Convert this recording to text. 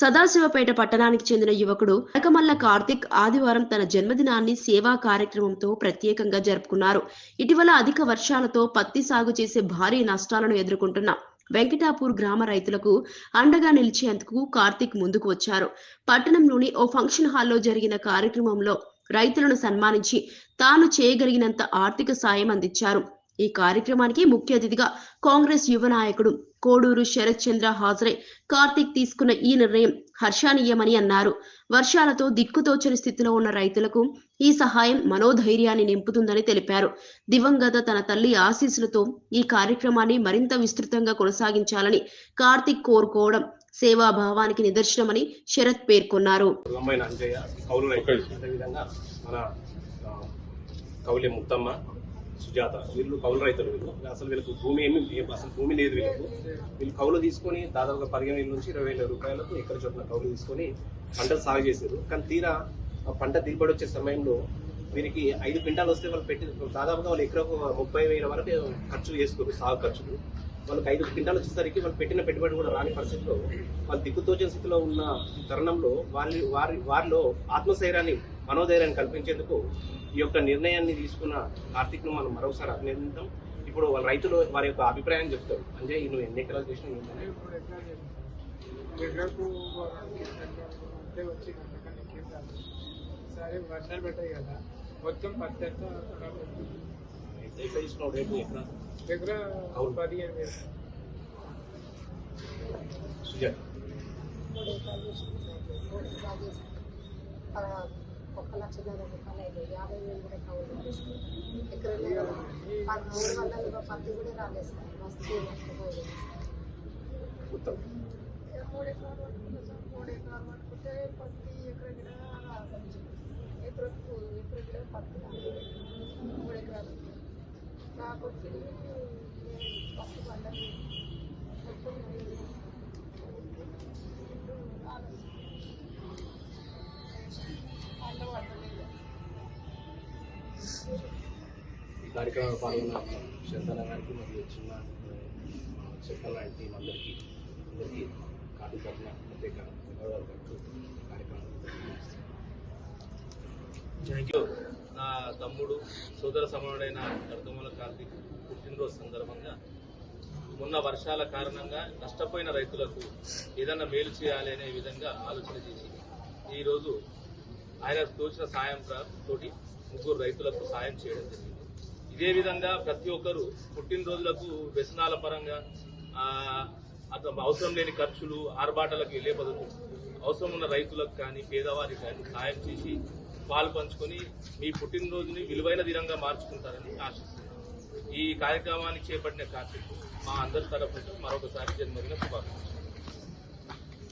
సదాశివపేట పట్టణానికి చెందిన యువకుడు కనకమల్ల కార్తిక్ ఆదివారం తన జన్మదినాన్ని సేవా కార్యక్రమంతో ప్రత్యేకంగా జరుపుకున్నారు. ఇటీవల అధిక వర్షాలతో పత్తి సాగు చేసే భారీ నష్టాలను ఎదుర్కొంటున్న వెంకటాపూర్ గ్రామ రైతులకు అండగా నిలిచేందుకు కార్తిక్ ముందుకు వచ్చారు. పట్టణంలోని ఓ ఫంక్షన్ హాల్లో జరిగిన కార్యక్రమంలో రైతులను సన్మానించి తాను చేయగలిగినంత ఆర్థిక సాయం అందించారు. ఈ కార్యక్రమానికి ముఖ్య అతిథిగా కాంగ్రెస్ యువ నాయకుడు కోడూరు శరత్ చంద్ర హాజరై కార్తిక్ తీసుకున్న ఈ నిర్ణయం హర్షణీయమని అన్నారు. వర్షాలతో దిక్కుతోచని స్థితిలో ఉన్న రైతులకు ఈ సహాయం మనోధైర్యాన్ని నింపుతుందని తెలిపారు. దివంగత తన తల్లి ఆశీస్సులతో ఈ కార్యక్రమాన్ని మరింత విస్తృతంగా కొనసాగించాలని కార్తిక్ కోరుకోవడం సేవాభావానికి నిదర్శనమని శరత్ పేర్కొన్నారు. కౌలు ముత్తమ్మ సుజాత వీళ్ళు కౌలు రైతులు. వీళ్ళు అసలు వీళ్ళకు భూమి ఏమి అసలు భూమి లేదు వీళ్ళకు. వీళ్ళు కౌలు తీసుకొని దాదాపుగా పదిహేను వేల నుంచి ఇరవై వేల రూపాయలకు ఎక్కడ చొప్పున కౌలు తీసుకొని పంటలు సాగు చేశారు. కానీ తీరా ఆ పంట దిగుబడి వచ్చే సమయంలో వీరికి ఐదు క్వింటాలు వస్తే వాళ్ళు పెట్టి దాదాపుగా వాళ్ళు ఎకరకు ముప్పై వేల వరకు ఖర్చు చేసుకోరు సాగు ఖర్చులు. వాళ్ళకి ఐదు క్వింటాలు వచ్చేసరికి వాళ్ళు పెట్టిన పెట్టుబడి కూడా రాని పరిస్థితిలో వాళ్ళు దిక్కుతోచిన స్థితిలో ఉన్న తరుణంలో వారి వారి వారిలో ఆత్మస్థైర్యాన్ని మనోధైర్యాన్ని కల్పించేందుకు ఈ యొక్క నిర్ణయాన్ని తీసుకున్న కార్తీక్ను మనం మరొకసారి అభినందిద్దాం. ఇప్పుడు వాళ్ళ రైతులు వారి యొక్క అభిప్రాయం చెప్తారు. అంటే నువ్వు ఎన్ని ఎకరాలు చేసినా రాదు. సరే వర్షాలు పెట్టాయి కదా మొత్తం పత్తి. ఎంత తీసుకున్నావు రేపు ఎకరా దగ్గర అవును. పదిహేను వేలు. సుజాత. మూడు ఎకరాలు చేసుకుంటున్నాను మూడు ఎకరాలు ఒక్క లక్ష నలభై రూపాయలు అయింది. యాభై వేలు కూడా కౌలు ప- మూడు వందల పత్తి కూడా రాలేదు సార్. మస్తు నష్టపోయింది. మూడు ఎకరాలు పట్టుకుంటే సార్ మూడు ఎకరాలు పట్టుకుంటే పత్తి. ఎకరం రావచ్చు ఎకరకు ఎకరం పత్తి రాలేదు. మూడు ఎకరాలు. నాకు వచ్చి పత్తి పండగ మొత్తం ఈ కార్యక్రమంలో పాల్గొన్న శంతన గారికి మరియు చిన్న చెప్పల టీం అందరికీ అందరికీ కార్తీక తరఫున ప్రత్యేక ధన్యవాదాలు తెలుపుతూ కార్యక్రమం థ్యాంక్ యూ నా తమ్ముడు సోదర సమానుడైన కర్తమల కార్తీక్ పుట్టినరోజు సందర్భంగా మొన్న వర్షాల కారణంగా నష్టపోయిన రైతులకు ఏదన్నా మేలు చేయాలి అనే విధంగా ఆలోచన చేసి ఈరోజు ఆయన తోచిన సాయం తోటి ముగ్గురు రైతులకు సాయం చేయడం జరిగింది. ఇదే విధంగా ప్రతి ఒక్కరు పుట్టినరోజులకు వ్యసనాల పరంగా అతను అవసరం లేని ఖర్చులు ఆర్బాటలకు వెళ్ళే బదులు అవసరం ఉన్న రైతులకు కానీ పేదవారికి కానీ సాయం చేసి పాలు పంచుకొని మీ పుట్టినరోజుని విలువైన దినంగా మార్చుకుంటారని ఆశిస్తున్నాను. ఈ కార్యక్రమాన్ని చేపట్టిన కార్తీక్ మా అందరి తరఫు మరొకసారి జన్మదిన శుభాకాంక్షలు.